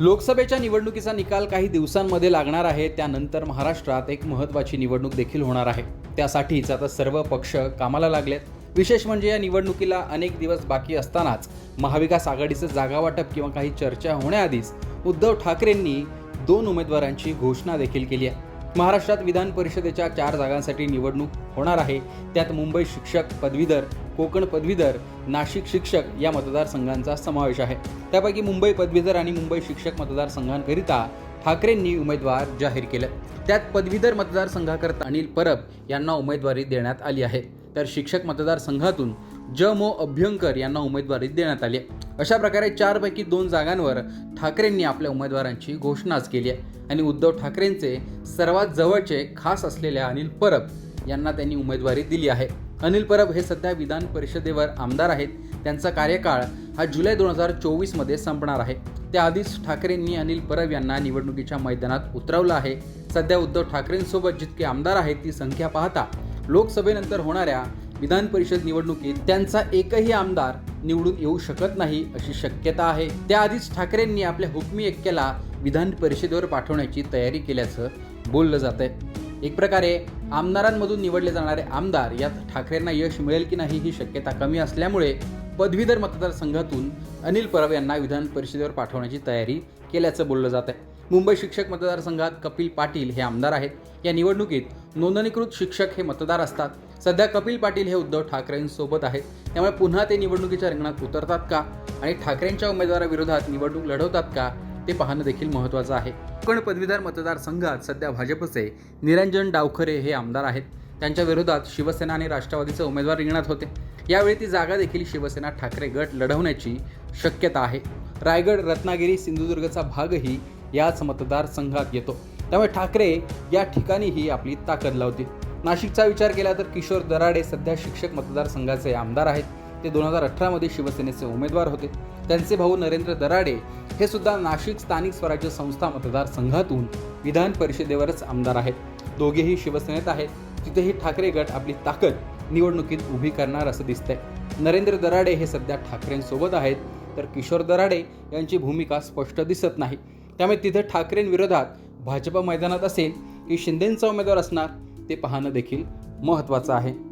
लोकसभेच्या निवडणुकीचा निकाल काही दिवसांमध्ये लागणार आहे. त्यानंतर महाराष्ट्रात एक महत्त्वाची निवडणूक देखील होणार आहे. त्यासाठीच आता सर्व पक्ष कामाला लागलेत. विशेष म्हणजे या निवडणुकीला अनेक दिवस बाकी असतानाच महाविकास आघाडीचं जागावाटप किंवा काही चर्चा होण्याआधीच उद्धव ठाकरेंनी दोन उमेदवारांची घोषणा देखील केली आहे. महाराष्ट्रात विधान परिषदेच्या चार जागांसाठी निवडणूक होणार आहे. त्यात मुंबई शिक्षक पदवीधर कोकण पदवीधर नाशिक शिक्षक या मतदारसंघांचा समावेश आहे. त्यापैकी मुंबई पदवीधर आणि मुंबई शिक्षक मतदारसंघांकरिता ठाकरेंनी उमेदवार जाहीर केले. त्यात पदवीधर मतदारसंघाकरता अनिल परब यांना उमेदवारी देण्यात आली आहे. तर शिक्षक मतदारसंघातून ज. मो. अभ्यंकर यांना उमेदवारी देण्यात आली आहे. अशा प्रकारे चारपैकी दोन जागांवर ठाकरेंनी आपल्या उमेदवारांची घोषणाच केली आहे. आणि उद्धव ठाकरेंचे सर्वात जवळचे खास असलेल्या अनिल परब यांना त्यांनी उमेदवारी दिली आहे. अनिल परब हे सध्या विधान परिषदेवर आमदार आहेत. त्यांचा कार्यकाळ हा जुलै दोन हजार चोवीसमध्ये संपणार आहे. त्याआधीच ठाकरेंनी अनिल परब यांना निवडणुकीच्या मैदानात उतरवलं आहे. सध्या उद्धव ठाकरेंसोबत जितके आमदार आहेत ती संख्या पाहता लोकसभेनंतर होणाऱ्या विधान परिषद निवडणुकीत त्यांचा एकही आमदार निवडून येऊ शकत नाही अशी शक्यता आहे. त्याआधीच ठाकरेंनी आपल्या हुकमी एक्क्याला विधान परिषदेवर पाठवण्याची तयारी केल्याचं बोललं जात आहे एक प्रकारे आमदारांमधून निवडले जाणारे आमदार यात ठाकरेंना यश मिळेल की नाही ही शक्यता कमी असल्यामुळे पदवीधर मतदारसंघातून अनिल परब यांना विधान परिषदेवर पाठवण्याची तयारी केल्याचं बोललं जात आहे मुंबई शिक्षक मतदारसंघात कपिल पाटील हे आमदार आहेत. या निवडणुकीत नोंदणीकृत शिक्षक हे मतदार असतात. सध्या कपिल पाटील हे उद्धव ठाकरेंसोबत आहेत. त्यामुळे पुन्हा ते निवडणुकीच्या रिंगणात उतरतात का? आणि ठाकरेंच्या उमेदवाराविरोधात निवडणूक लढवतात का? ते पाहणं देखील महत्त्वाचं आहे. कोकण पदवीधर मतदारसंघात सध्या भाजपचे निरंजन डावखरे हे आमदार आहेत. त्यांच्या विरोधात शिवसेना आणि राष्ट्रवादीचे उमेदवार रिंगणात होते. यावेळी ती जागा देखील शिवसेना ठाकरे गट लढवण्याची शक्यता आहे. रायगड रत्नागिरी सिंधुदुर्गचा भागही याच मतदारसंघात येतो. त्यामुळे ठाकरे या ठिकाणीही आपली ताकद लावतील. नाशिकचा विचार केला तर किशोर दराडे सध्या शिक्षक मतदारसंघाचे आमदार आहेत. ते दोन हजार अठरामध्ये शिवसेनेचे उमेदवार होते. त्यांचे भाऊ नरेंद्र दराडे हे सुद्धा नाशिक स्थानिक स्वराज्य संस्था मतदारसंघातून विधान परिषदेवरच आमदार आहेत. दोघेही शिवसेनेत आहेत. तिथेही ठाकरे गट आपली ताकद निवडणुकीत उभी करणार असं दिसतंय. नरेंद्र दराडे हे सध्या ठाकरेंसोबत आहेत. तर किशोर दराडे यांची भूमिका स्पष्ट दिसत नाही. त्यामुळे तिथे ठाकरेंविरोधात भाजप मैदानात असेल की शिंदेंचा उमेदवार असणार ते पाहणं देखील महत्त्वाचं आहे.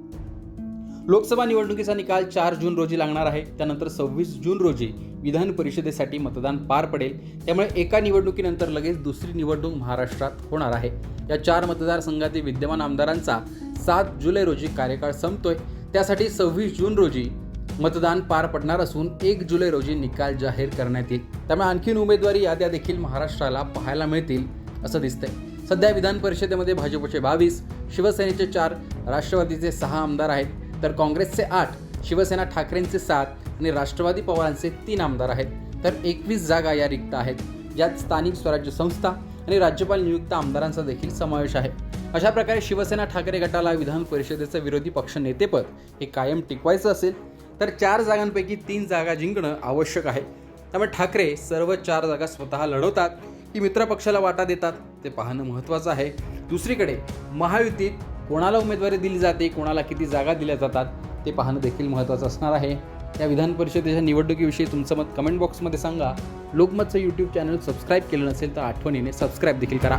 लोकसभा निवडणुकीचा निकाल चार जून रोजी लागणार आहे. त्यानंतर सव्वीस जून रोजी विधान परिषदेसाठी मतदान पार पडेल. त्यामुळे एका निवडणुकीनंतर लगेच दुसरी निवडणूक महाराष्ट्रात होणार आहे. या चार मतदारसंघातील विद्यमान आमदारांचा सात जुलै रोजी कार्यकाळ संपतोय. त्यासाठी सव्वीस जून रोजी मतदान पार पडणार असून एक जुलै रोजी निकाल जाहीर करण्यात येईल. त्यामुळे आणखीन उमेदवारी याद्या देखील महाराष्ट्राला पाहायला मिळतील असं दिसतंय. सध्या विधान परिषदेमध्ये भाजपचे बावीस शिवसेनेचे चार राष्ट्रवादीचे सहा आमदार आहेत. तर काँग्रेसचे आठ शिवसेना ठाकरेंचे सात आणि राष्ट्रवादी पवारांचे तीन आमदार आहेत. तर एकवीस जागा या रिक्त आहेत. यात स्थानिक स्वराज्य संस्था आणि राज्यपाल नियुक्त आमदारांचा देखील समावेश आहे. अशा प्रकारे शिवसेना ठाकरे गटाला विधान परिषदेचं विरोधी पक्ष नेतेपद हे कायम टिकवायचं असेल तर चार जागांपैकी तीन जागा जिंकणं आवश्यक आहे. त्यामुळे ठाकरे सर्व चार जागा स्वतः लढवतात की मित्रपक्षाला वाटा देतात ते पाहणं महत्त्वाचं आहे. दुसरीकडे महायुतीत कोणाला उमेदवारी दिली जाते कोणाला किती जागा दिल्या जातात ते पाहणं देखील महत्त्वाचं असणार आहे. या विधान परिषदेच्या निवडणुकीविषयी तुमचं मत कमेंट बॉक्समध्ये सांगा. लोकमतचं यूट्यूब चॅनल सबस्क्राईब केलं नसेल तर आठवणीने सबस्क्राईब देखील करा.